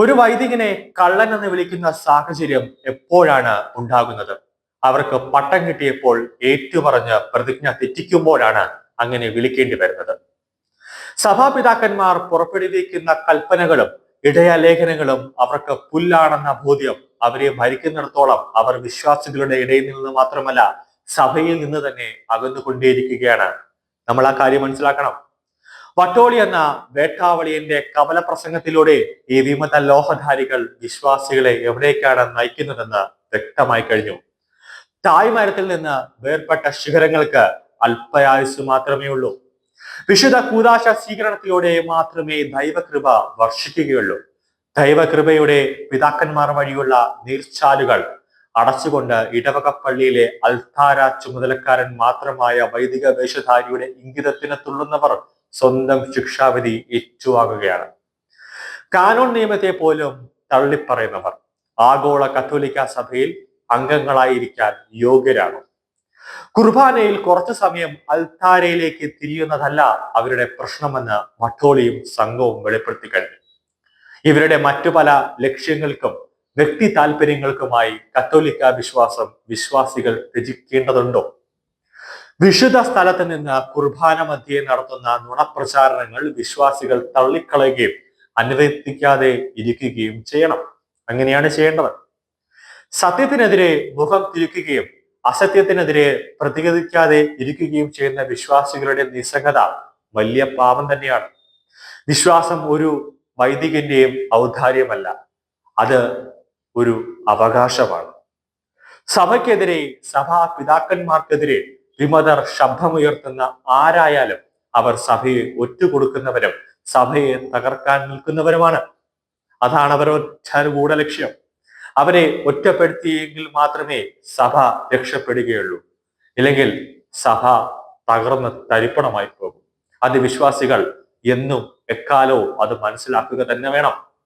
ഒരു വൈദികനെ കള്ളൻ എന്ന് വിളിക്കുന്ന സാഹചര്യം എപ്പോഴാണ് ഉണ്ടാകുന്നത്? അവർക്ക് പട്ടം കിട്ടിയപ്പോൾ ഏറ്റുപറഞ്ഞ് പ്രതിജ്ഞ തെറ്റിക്കുമ്പോഴാണ് അങ്ങനെ വിളിക്കേണ്ടി വരുന്നത്. സഭാപിതാക്കന്മാർ പുറപ്പെടുവിക്കുന്ന കൽപ്പനകളും ഇടയലേഖനങ്ങളും അവർക്ക് പുല്ലാണെന്ന ബോധ്യം അവരെ ഭരിക്കുന്നിടത്തോളം അവർ വിശ്വാസികളുടെ ഇടയിൽ നിന്ന് മാത്രമല്ല സഭയിൽ നിന്ന് തന്നെ അകന്നുകൊണ്ടേയിരിക്കുകയാണ്. നമ്മൾ ആ കാര്യം മനസ്സിലാക്കണം. വട്ടോളി എന്ന വേട്ടാവളിയന്റെ കമല പ്രസംഗത്തിലൂടെ ഈ വിമത ലോഹധാരികൾ വിശ്വാസികളെ എവിടേക്കാണ് നയിക്കുന്നതെന്ന് വ്യക്തമായി കഴിഞ്ഞു. തായ്മരത്തിൽ നിന്ന് വേർപെട്ട ശിഖരങ്ങൾക്ക് അല്പയായുസ് മാത്രമേ ഉള്ളൂ. വിശുദ്ധ കൂതാശ സ്വീകരണത്തിലൂടെ മാത്രമേ ദൈവകൃപ വർഷിക്കുകയുള്ളൂ. ദൈവകൃപയുടെ പിതാക്കന്മാർ വഴിയുള്ള നീർച്ചാലുകൾ അടച്ചുകൊണ്ട് ഇടവക പള്ളിയിലെ അൽത്താര ചുമതലക്കാരൻ മാത്രമായ വൈദിക വേഷധാരിയുടെ ഇംഗിതത്തിന് തുള്ളുന്നവർ സ്വന്തം ശിക്ഷാവിധി ഏറ്റുവാങ്ങുകയാണ്. കാനോൺ നിയമത്തെ പോലും തള്ളിപ്പറയുന്നവർ ആഗോള കത്തോലിക്ക സഭയിൽ അംഗങ്ങളായിരിക്കാൻ യോഗ്യരാണ് കുർബാനയിൽ കുറച്ചു സമയം അൽത്താരയിലേക്ക് തിരിയുന്നതല്ല അവരുടെ പ്രശ്നമെന്ന് മട്ടോളിയും സംഘവും വെളിപ്പെടുത്തി കഴിഞ്ഞു. ഇവരുടെ മറ്റു പല ലക്ഷ്യങ്ങൾക്കും വ്യക്തി താല്പര്യങ്ങൾക്കുമായി കത്തോലിക്ക വിശ്വാസം വിശ്വാസികൾ രചിക്കേണ്ടതുണ്ടോ വിശുദ്ധ സ്ഥലത്ത് നിന്ന് കുർബാന മധ്യേ നടത്തുന്ന നുണപ്രചാരണങ്ങൾ വിശ്വാസികൾ തള്ളിക്കളയുകയും അനുവർത്തിക്കാതെ ഇരിക്കുകയും ചെയ്യണം. അങ്ങനെയാണ് ചെയ്യേണ്ടത്. സത്യത്തിനെതിരെ മുഖം തിരിക്കുകയും അസത്യത്തിനെതിരെ പ്രതികരിക്കാതെ ഇരിക്കുകയും ചെയ്യുന്ന വിശ്വാസികളുടെ നിസ്സംഗത വലിയ പാപം തന്നെയാണ്. വിശ്വാസം ഒരു വൈദികന്റെയും ഔദാര്യമല്ല. അത് ഒരു അവകാശമാണ്. സഭയ്ക്കെതിരെ സഭാ പിതാക്കന്മാർക്കെതിരെ വിമതർ ശബ്ദമുയർത്തുന്ന ആരായാലും അവർ സഭയെ ഒറ്റുകൊടുക്കുന്നവരും സഭയെ തകർക്കാൻ നിൽക്കുന്നവരുമാണ്. അതാണ് അവരുടെ ഗൂഢലക്ഷ്യം അവരെ ഒറ്റപ്പെടുത്തിയെങ്കിൽ മാത്രമേ സഭ രക്ഷപ്പെടുകയുള്ളൂ. ഇല്ലെങ്കിൽ സഭ തകർന്ന് തരിപ്പണമായി പോകും. അത് വിശ്വാസികൾ എന്നും എക്കാലവും അത് മനസ്സിലാക്കുക തന്നെ വേണം.